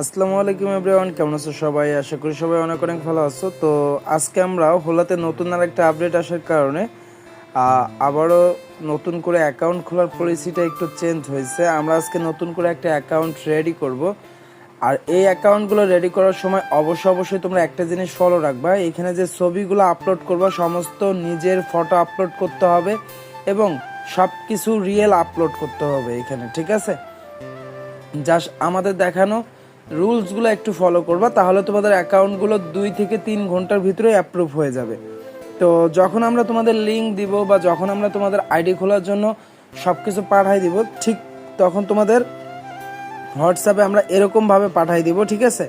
আসসালামু আলাইকুম এভরিওয়ান, কেমন আছো সবাই? আশা করি সবাই অনেক অনেক ভালো আছো। তো আজকে আমরা হোলাতে নতুন আর একটা আপডেট আসার কারণে আবারও নতুন করে অ্যাকাউন্ট খোলার পলিসিটা একটু চেঞ্জ হয়েছে। আমরা আজকে নতুন করে একটা অ্যাকাউন্ট রেডি করব। আর এই অ্যাকাউন্টগুলো রেডি করার সময় অবশ্যই অবশ্যই তোমরা একটা জিনিস ফলো রাখবা। এখানে যে ছবিগুলো আপলোড করবা, সমস্ত নিজের ফটো আপলোড করতে হবে এবং সব কিছু রিয়েল আপলোড করতে হবে এখানে, ঠিক আছে? জাস্ট আমাদের দেখানো রুলসগুলো একটু ফলো করবা, তাহলে তোমাদের অ্যাকাউন্টগুলো দুই থেকে তিন ঘণ্টার ভিতরে অ্যাপ্রুভ হয়ে যাবে। তো যখন আমরা তোমাদের লিঙ্ক দিব বা যখন আমরা তোমাদের আইডি খোলার জন্য সব কিছু পাঠাই দিব, ঠিক তখন তোমাদের হোয়াটসঅ্যাপে আমরা এরকমভাবে পাঠাই দিব, ঠিক আছে?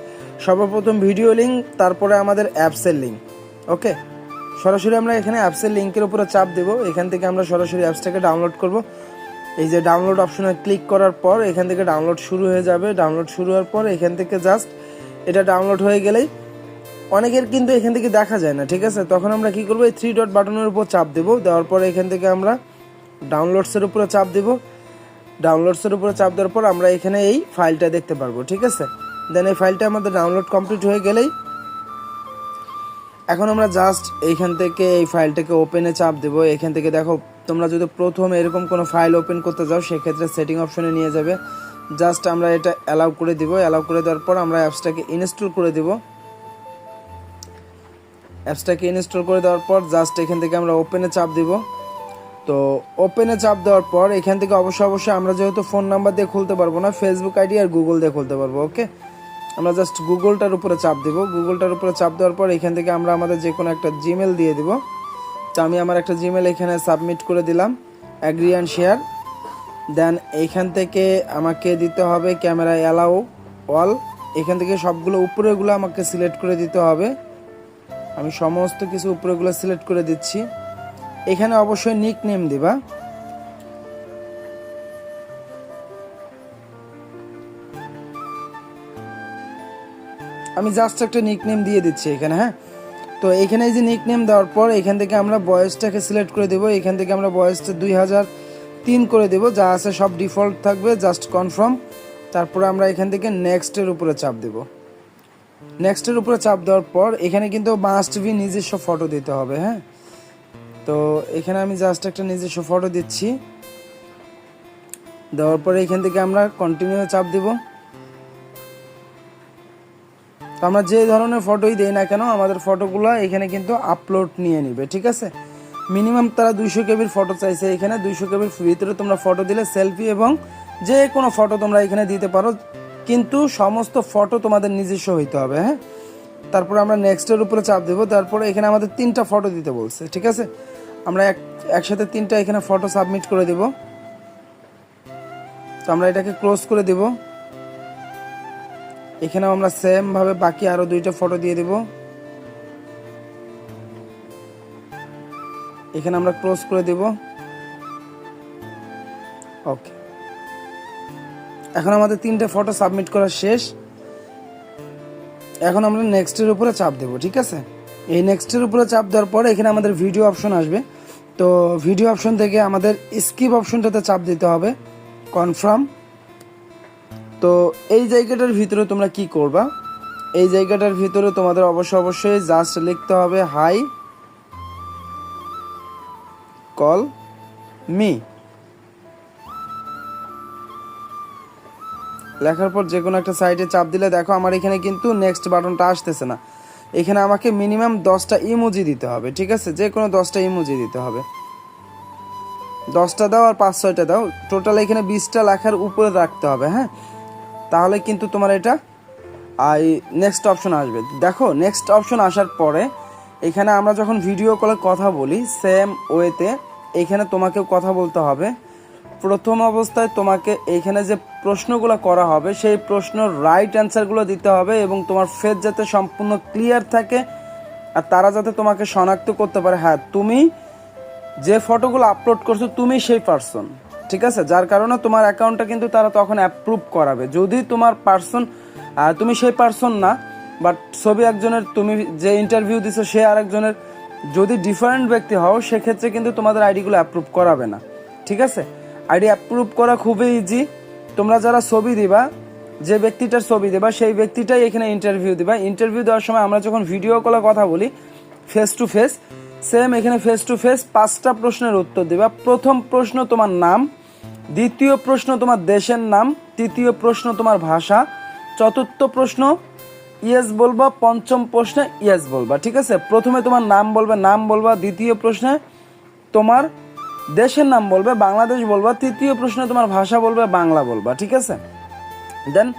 সর্বপ্রথম ভিডিও লিঙ্ক তারপরে আমাদের অ্যাপসের লিঙ্ক ওকে সরাসরি আমরা এখানে অ্যাপসের লিঙ্কের উপরে চাপ দেবো, এখান থেকে আমরা সরাসরি অ্যাপসটাকে ডাউনলোড করব। এই যে ডাউনলোড অপশনে ক্লিক করার পর এখান থেকে ডাউনলোড শুরু হয়ে যাবে। ডাউনলোড শুরু হওয়ার পর এখান থেকে জাস্ট এটা ডাউনলোড হয়ে গেলেই অনেকের কিন্তু এখান থেকে দেখা যায় না, ঠিক আছে? তখন আমরা কি করব? এই থ্রি ডট বাটনের উপর চাপ দেবো। দেওয়ার পর এখান থেকে আমরা ডাউনলোডসের উপরে চাপ দেবো। ডাউনলোডসের উপরে চাপ দেওয়ার পর আমরা এখানে এই ফাইলটা দেখতে পারব, ঠিক আছে? দেন এই ফাইলটা আমাদের ডাউনলোড কমপ্লিট হয়ে গেলেই এখন আমরা জাস্ট এইখান থেকে এই ফাইলটাকে ওপেনে চাপ দেবো। এখান থেকে দেখো তোমরা যদি প্রথম এরকম কোনো ফাইল ওপেন করতে যাও, সেক্ষেত্রে সেটিং অপশনে নিয়ে যাবে। জাস্ট আমরা এটা অ্যালাউ করে দিব। অ্যালাউ করে দেওয়ার পর আমরা অ্যাপসটাকে ইনস্টল করে দিব। অ্যাপসটাকে ইনস্টল করে দেওয়ার পর জাস্ট এখান থেকে আমরা ওপেনে চাপ দিব। তো ওপেনে চাপ দেওয়ার পর এখান থেকে অবশ্যই অবশ্যই আমরা যেহেতু ফোন নাম্বার দিয়ে খুলতে পারব না ফেসবুক আইডি আর গুগল দিয়ে খুলতে পারব ওকে আমরা জাস্ট গুগলটার উপরে চাপ দেবো। গুগলটার উপরে চাপ দেওয়ার পর এখান থেকে আমরা আমাদের যে কোনো একটা জিমেল দিয়ে দিব। তো আমি আমার একটা জিমেল এখানে সাবমিট করে দিলাম অ্যাগ্রি অ্যান্ড শেয়ার দেন এইখান থেকে আমাকে দিতে হবে ক্যামেরা অ্যালাউ অল এখান থেকে সবগুলো উপরেগুলো আমাকে সিলেক্ট করে দিতে হবে। আমি সমস্ত কিছু উপরেগুলো সিলেক্ট করে দিচ্ছি। এখানে অবশ্যই নিক নেম দিবা। আমি জাস্ট একটা নিক নেম দিয়ে দিচ্ছি এখানে হ্যাঁ? তো এখানে যে নিক নেম দেওয়ার পর এখান থেকে আমরা বয়সটাকে সিলেক্ট করে দেবো। এখান থেকে আমরা বয়সটা দুই হাজার তিন করে দেবো। যা আছে সব ডিফল্ট থাকবে জাস্ট কনফার্ম তারপরে আমরা এখান থেকে নেক্সটের উপরে চাপ দেবো। নেক্সটের উপরে চাপ দেওয়ার পর এখানে কিন্তু মাস্ট বি নিজস্ব ফটো দিতে হবে হ্যাঁ? তো এখানে আমি জাস্ট একটা নিজস্ব ফটো দিচ্ছি। দেওয়ার পরে এখান থেকে আমরা কন্টিনিউ চাপ দিব। তো আমরা যে ধরনের ফটোই দেই না কেন, আমাদের ফটোগুলো এখানে কিন্তু আপলোড নিয়ে নিবে, ঠিক আছে? মিনিমাম তারা দুইশো কেবির ফটো চাইছে এখানে, দুইশো কেবির ভিতরে তোমরা ফটো দিলে সেলফি এবং যে কোনো ফটো তোমরা এখানে দিতে পারো, কিন্তু সমস্ত ফটো তোমাদের নিজস্ব হইতে হবে হ্যাঁ? তারপরে আমরা নেক্সটের উপরে চাপ দেবো, তারপরে এখানে আমাদের তিনটা ফটো দিতে বলছে, ঠিক আছে? আমরা এক, একসাথে তিনটা এখানে ফটো সাবমিট করে দেব। তো আমরা এটাকে ক্লোজ করে দেব। এখানেও আমরা সেম ভাবে বাকি আরও দুইটা ফটো দিয়ে দেব। এখানে আমরা ক্লোজ করে দেব। ওকে এখন আমাদের তিনটে ফটো সাবমিট করা শেষ। এখন আমরা নেক্সটের উপরে চাপ দেব, ঠিক আছে? এই নেক্সটের উপরে চাপ দেওয়ার পরে এখানে আমাদের ভিডিও অপশন আসবে। তো ভিডিও অপশন থেকে আমাদের স্কিপ অপশনটাতে চাপ দিতে হবে। কনফার্ম তো এই জায়গাটার ভিতরে তোমরা কি করবা? এই জায়গাটার ভিতরে তোমাদের অবশ্যই অবশ্যই জাস্ট লিখতে হবে হাই কল মি লেখার পর যে কোনো একটা সাইটে চাপ দিলে দেখো আমার এখানে কিন্তু নেক্সট বাটনটা আসতেছে না। এখানে আমাকে মিনিমাম দশটা ইমোজি দিতে হবে, ঠিক আছে? যে কোনো দশটা ইমোজি দিতে হবে। দশটা দাও আর পাঁচ ছয়টা দাও। টোটাল এখানে বিশটা লেখার উপরে রাখতে হবে হ্যাঁ? তাহলে কিন্তু তোমার এটা, আই নেক্সট অপশন আসবে। দেখো নেক্সট অপশন আসার পরে এখানে আমরা যখন ভিডিও কলে কথা বলি সেম ওয়েতে এখানে তোমাকেও কথা বলতে হবে। প্রথম অবস্থায় তোমাকে এখানে যে প্রশ্নগুলো করা হবে, সেই প্রশ্ন রাইট অ্যান্সারগুলো দিতে হবে এবং তোমার ফেস যাতে সম্পূর্ণ ক্লিয়ার থাকে, আর তারা যাতে তোমাকে শনাক্ত করতে পারে। হ্যাঁ তুমি যে ফটোগুলো আপলোড করছ, তুমি সেই পার্সন ঠিক আছে? যার কারণে তোমার অ্যাকাউন্টটা কিন্তু তারা তখন অ্যাপ্রুভ করাবে। যদি তোমার পার্সন তুমি সেই পার্সন না বাট ছবি একজনের, তুমি যে ইন্টারভিউ দিছো, সে আরেকজনের যদি ডিফারেন্ট ব্যক্তি হও, সেক্ষেত্রে কিন্তু তোমাদের আইডিগুলো অ্যাপ্রুভ করাবে না। ঠিক আছে? আইডি অ্যাপ্রুভ করা খুবই ইজি তোমরা যারা ছবি দিবা, যে ব্যক্তিটার ছবি দেবা, সেই ব্যক্তিটাই এখানে ইন্টারভিউ দিবা। ইন্টারভিউ দেওয়ার সময় আমরা যখন ভিডিও কলে কথা বলি ফেস টু ফেস সেম এখানে ফেস টু ফেস পাঁচটা প্রশ্নের উত্তর দিবা। প্রথম প্রশ্ন তোমার নাম দ্বিতীয় প্রশ্ন তোমার দেশের নাম, তৃতীয় প্রশ্ন তোমার ভাষা, চতুর্থ প্রশ্ন ইয়েস বলবা, পঞ্চম প্রশ্নে ইয়েস বলবা, ঠিক আছে? প্রথমে তোমার নাম বলবে, নাম বলবা, দ্বিতীয় প্রশ্নে তোমার দেশের নাম বলবে, বাংলাদেশ বলবা, তৃতীয় প্রশ্নে তোমার ভাষা বলবে, বাংলা বলবা, ঠিক আছে? দেন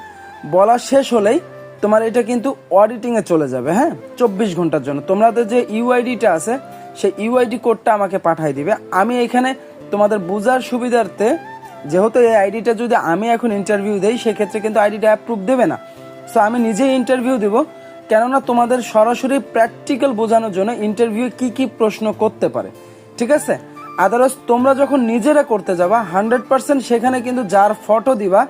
বলা শেষ হলেই তোমার এটা কিন্তু অডিটিং এ চলে যাবে হ্যাঁ? চব্বিশ ঘণ্টার জন্য। তোমাদের যে ইউআইডিটা আছে, সেই ইউআইডি কোডটা আমাকে পাঠাই দিবে। আমি এখানে তোমাদের বোঝার সুবিধার্থে যেহেতু এই আইডিটা যদি আমি এখন ইন্টারভিউ দেই, সেক্ষেত্রে কিন্তু আইডিটা অ্যাপ্রুভ দেবে না। সো আমি নিজেই ইন্টারভিউ দেব। কেননা তোমাদের সরাসরি প্র্যাকটিক্যাল বোঝানোর জন্য ইন্টারভিউ কি কি প্রশ্ন করতে পারে। ঠিক আছে? আদারওয়াইজ তোমরা যখন নিজেরা করতে যাবা হান্ড্রেড পার্সেন্ট সেখানে কিন্তু যার ফটো দিবা,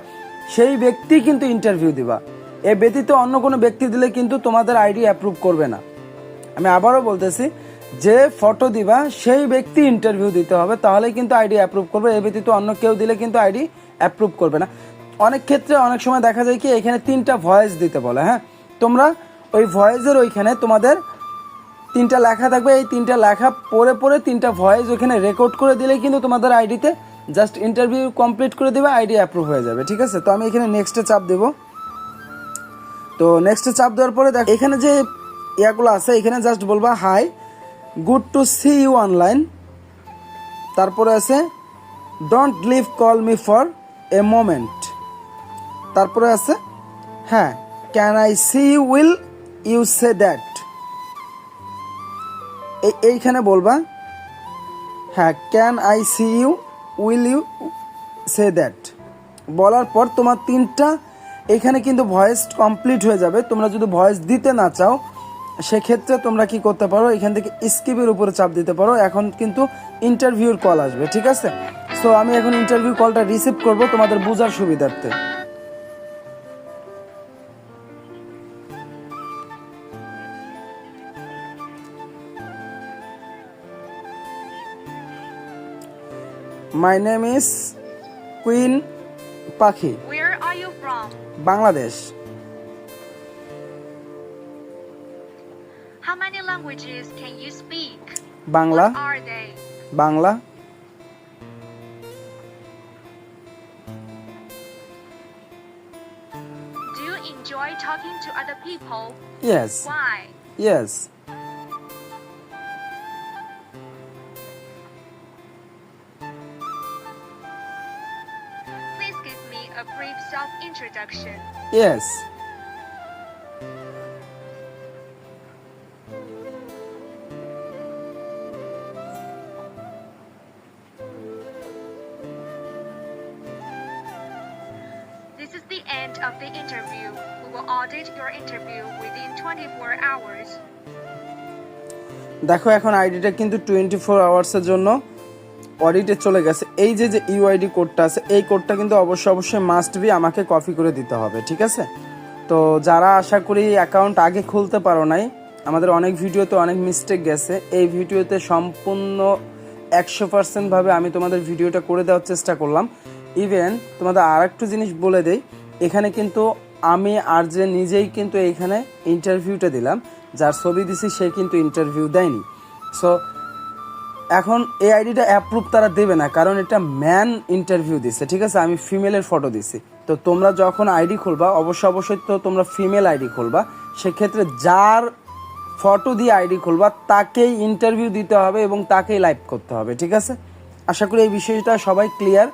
সেই ব্যক্তি কিন্তু ইন্টারভিউ দিবা। এ ব্যতীত অন্য কোনো ব্যক্তি দিলে কিন্তু তোমাদের আইডি অ্যাপ্রুভ করবে না। আমি আবারও বলতেছি যে ফটো দিবা, সেই ব্যক্তি ইন্টারভিউ দিতে হবে তাহলে কিন্তু আইডি অ্যাপ্রুভ করবে। এ ব্যতীত অন্য কেউ দিলে কিন্তু আইডি অ্যাপ্রুভ করবে না। অনেক ক্ষেত্রে অনেক সময় দেখা যায় কি, এখানে তিনটা ভয়েস দিতে বলে হ্যাঁ? তোমরা ওই ভয়েসের ওইখানে তোমাদের তিনটা লেখা থাকবে। এই তিনটা লেখা পড়ে পড়ে তিনটা ভয়েস ওইখানে রেকর্ড করে দিলে কিন্তু তোমাদের আইডিতে জাস্ট ইন্টারভিউ কমপ্লিট করে দেবে আইডি অ্যাপ্রুভ হয়ে যাবে, ঠিক আছে? তো আমি এখানে নেক্সটে চাপ দেবো। তো নেক্সটে চাপ দেওয়ার পরে দেখ, এখানে যে ইয়াগুলো আছে, এখানে জাস্ট বলবা hi good to see you online. তারপরে আছে, don't leave call me for a moment. তারপরে আছে হ্যাঁ can I see you will you say that. এইখানে বলবা হ্যাঁ can I see you will you say that. বলার পর তোমার তিনটা, এখানে কিন্তু ভয়েস কমপ্লিট হয়ে যাবে। তোমরা যদি ভয়েস দিতে না চাও সেক্ষেত্রে তোমরা কি করতে পারো? এখান থেকে স্কিপের উপরে চাপ দিতে পারো। এখন কিন্তু ইন্টারভিউর কল আসবে ঠিক আছে? সো আমি এখন ইন্টারভিউ কলটা রিসিভ করব তোমাদের বোঝার সুবিধার্থে। মাই নেম ইজ কুইন পাখি? Bangladesh languages can you speak? Bangla. What are they? Bangla. Do you enjoy talking to other people? Yes. Why? Yes. Please give me a brief self introduction. Yes. End of the interview. We will audit your interview within 24 hours. দেখো, এখন আইডিটা কিন্তু twenty four আওয়ার্সের জন্য অডিটে চলে গেছে এই যে যে ইউআইডি কোডটা আছে, এই কোডটা কিন্তু অবশ্যই অবশ্যই মাস্ট বি আমাকে কপি করে দিতে হবে, ঠিক আছে তো যারা আশা করি অ্যাকাউন্ট আগে খুলতে পারো নাই, আমাদের অনেক ভিডিওতে অনেক মিস্টেক গেছে এই ভিডিওতে সম্পূর্ণ একশো পার্সেন্টভাবে আমি তোমাদের ভিডিওটা করে দেওয়ার চেষ্টা করলাম ইভেন তোমাদের আর একটু জিনিস বলে দেই এখানে কিন্তু আমি আর যে নিজেই কিন্তু এইখানে ইন্টারভিউটা দিলাম, যার ছবি দিছি সে কিন্তু ইন্টারভিউ দেয়নি। সো এখন এই আইডিটা অ্যাপ্রুভ তারা দেবে না, কারণ এটা ম্যান ইন্টারভিউ দিছে, ঠিক আছে? আমি ফিমেলের ফটো দিছি। তো তোমরা যখন আইডি খুলবা অবশ্যই অবশ্যই তো তোমরা ফিমেল আইডি খুলবা, সেক্ষেত্রে যার ফটো দিয়ে আইডি খুলবা, তাকেই ইন্টারভিউ দিতে হবে এবং তাকেই লাইভ করতে হবে, ঠিক আছে? আশা করি এই বিষয়টা সবাই ক্লিয়ার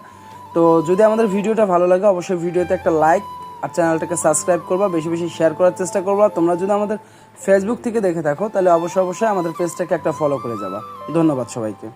তো যদি আমাদের ভিডিওটা ভালো লাগে, অবশ্যই ভিডিওতে একটা লাইক আর চ্যানেলটাকে সাবস্ক্রাইব করবা, বেশি বেশি শেয়ার করার চেষ্টা করবা। তোমরা যদি আমাদের ফেসবুক থেকে দেখে থাকো, তাহলে অবশ্যই অবশ্যই আমাদের পেজটাকে একটা ফলো করে যাবা। ধন্যবাদ সবাইকে।